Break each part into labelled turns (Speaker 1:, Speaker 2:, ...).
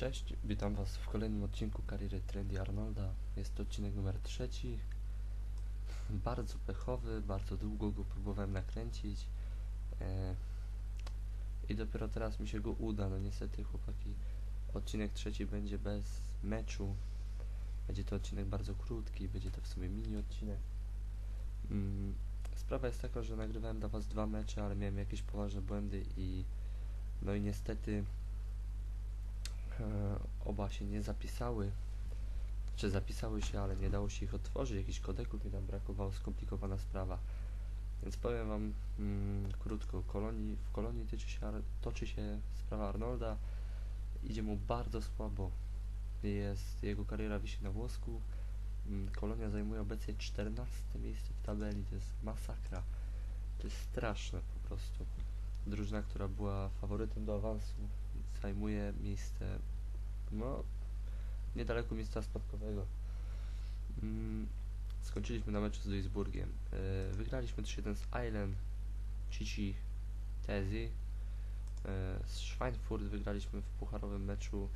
Speaker 1: Cześć, witam Was w kolejnym odcinku kariery Trendy Arnolda. Jest to odcinek numer trzeci. Bardzo pechowy, bardzo długo go próbowałem nakręcić. E, I dopiero teraz mi się go uda. No niestety chłopaki, odcinek trzeci będzie bez meczu. Będzie to odcinek bardzo krótki, będzie to w sumie mini odcinek. Mm, sprawa jest taka, że nagrywałem dla Was dwa mecze, ale miałem jakieś poważne błędy i no i niestety oba się nie zapisały. Czy zapisały się, ale nie dało się ich otworzyć, jakichś kodeków mi tam brakowało, skomplikowana sprawa. Więc powiem wam mm, krótko, kolonii, w kolonii toczy się, toczy się sprawa Arnolda, idzie mu bardzo słabo. Jest, jego kariera wisi na włosku. Mm, Kolonia zajmuje obecnie 14 miejsce w tabeli, to jest masakra. To jest straszne po prostu. Drużyna, która była faworytem do awansu, zajmuje miejsce, no, niedaleko miejsca spadkowego. Mm, skończyliśmy na meczu z Duisburgiem. E, wygraliśmy 3-1 z Island, Cici, Tezi. E, z Schweinfurt wygraliśmy w pucharowym meczu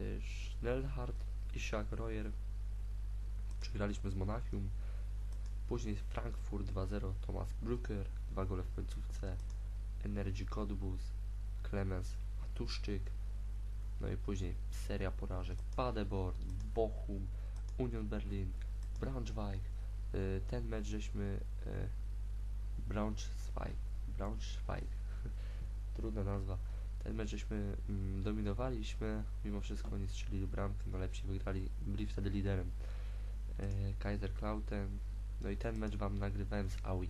Speaker 1: e, Schnellhardt i Schack Royer. Przegraliśmy z Monachium. Później Frankfurt 2-0, Thomas Brücker, dwa gole w końcówce. Energy Cottbus, Clemens Matuszczyk, no i później seria porażek Paderborn, Bochum, Union Berlin, Braunschweig. Y, Ten mecz żeśmy y, Braunschweig, Braunschweig, trudna nazwa. Ten mecz żeśmy mm, dominowaliśmy, mimo wszystko oni strzelili bramkę, no lepsi wygrali, byli wtedy liderem. Y, Kaiserslautern, no i ten mecz wam nagrywałem z Aui.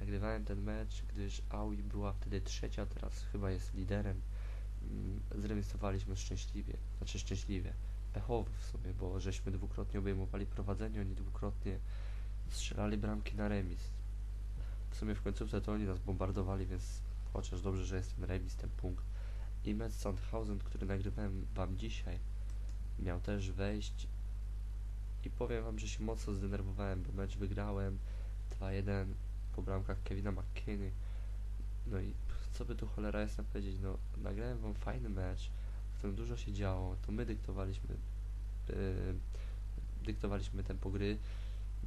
Speaker 1: Nagrywałem ten mecz, gdyż Aui była wtedy trzecia, teraz chyba jest liderem. Mm, Zremisowaliśmy szczęśliwie, znaczy szczęśliwie, pechowo w sumie, bo żeśmy dwukrotnie obejmowali prowadzenie, oni dwukrotnie strzelali bramki na remis. W sumie w końcówce to oni nas bombardowali, więc chociaż dobrze, że jest ten remis, ten punkt. I mecz Sandhausen, który nagrywałem wam dzisiaj, miał też wejść i powiem wam, że się mocno zdenerwowałem, bo mecz wygrałem 2-1 po bramkach Kevina McKinney. No i co by tu cholera jasna powiedzieć, no nagrałem wam fajny mecz, w którym dużo się działo, to my dyktowaliśmy yy, dyktowaliśmy tempo gry,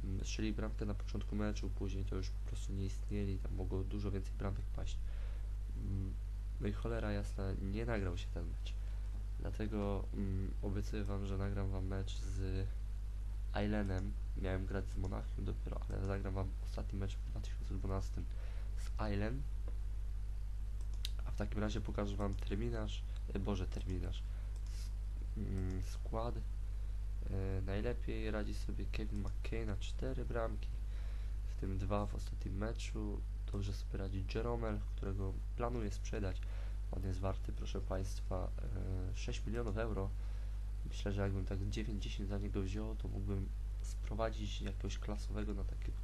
Speaker 1: mm, strzeli bramkę na początku meczu, później to już po prostu nie istnieli, tam mogło dużo więcej bramek paść. Mm, No i cholera jasna, nie nagrał się ten mecz. Dlatego mm, obiecuję wam, że nagram wam mecz z Islenem. Miałem grać z Monachium dopiero, ale zagram wam ostatni mecz w 2012 z Island. W takim razie pokażę wam terminarz, e, boże terminarz, mm, skład. E, najlepiej radzi sobie Kevin McKay na 4 bramki, w tym dwa w ostatnim meczu. Dobrze sobie radzi Jeromel, którego planuję sprzedać. On jest warty, proszę Państwa, e, 6 milionów euro. Myślę, że jakbym tak 9-10 za niego wziął, to mógłbym sprowadzić jakiegoś klasowego na takiego,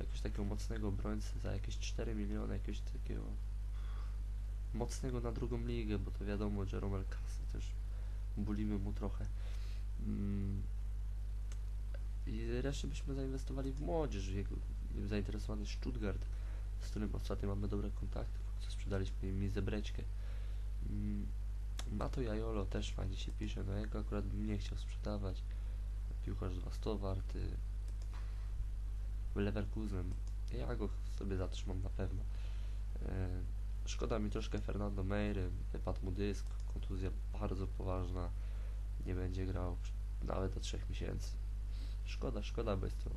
Speaker 1: jakiegoś takiego mocnego obrońcę za jakieś 4 miliony, jakiegoś takiego mocnego na drugą ligę, bo to wiadomo, Jeromel kasy też bulimy mu trochę. Mm. I resztę byśmy zainwestowali w młodzież. Jego, zainteresowany Stuttgart, z którym ostatnio mamy dobre kontakty, co sprzedaliśmy im Mizebreczkę. Mm. Mato Jajolo też fajnie się pisze, no jak akurat bym nie chciał sprzedawać. Piłkarz dwa 100 warty. Leverkusen. Ja go sobie zatrzymam na pewno. E, szkoda mi troszkę Fernando Meiry, wypadł mu dysk, kontuzja bardzo poważna. Nie będzie grał nawet do 3 miesięcy. Szkoda, szkoda, bo jest to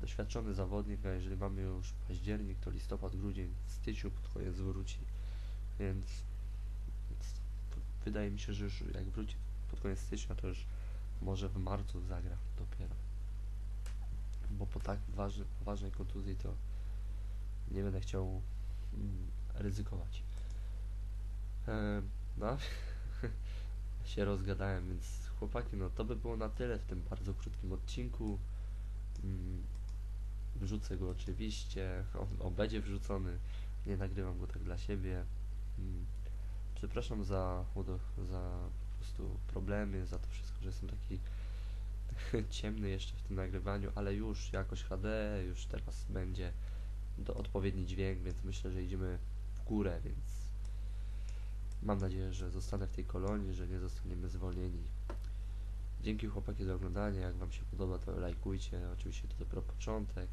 Speaker 1: doświadczony zawodnik, a jeżeli mamy już październik, to listopad, grudzień, styczniu pod koniec wróci. Więc, więc wydaje mi się, że już jak wróci pod koniec stycznia, to już może w marcu zagra dopiero. Bo po tak ważnej, poważnej kontuzji to nie będę chciał mm, ryzykować. E, no, się rozgadałem, więc chłopaki, no to by było na tyle w tym bardzo krótkim odcinku. Mm, Wrzucę go oczywiście, on, on będzie wrzucony, nie nagrywam go tak dla siebie. Mm, Przepraszam za, za po prostu problemy, za to wszystko, że jestem taki ciemny jeszcze w tym nagrywaniu, ale już jakoś HD, już teraz będzie do odpowiedni dźwięk, więc myślę, że idziemy górę, więc Mam nadzieję, że zostanę w tej kolonii, że nie zostaniemy zwolnieni. Dzięki chłopaki za oglądanie. Jak Wam się podoba, to lajkujcie. Oczywiście to dopiero początek,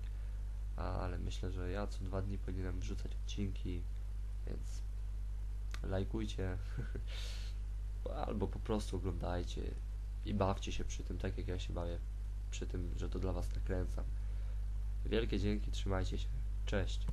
Speaker 1: ale myślę, że ja co dwa dni powinienem wrzucać odcinki, więc lajkujcie albo po prostu oglądajcie i bawcie się przy tym, tak jak ja się bawię przy tym, że to dla Was nakręcam. Wielkie dzięki, trzymajcie się. Cześć.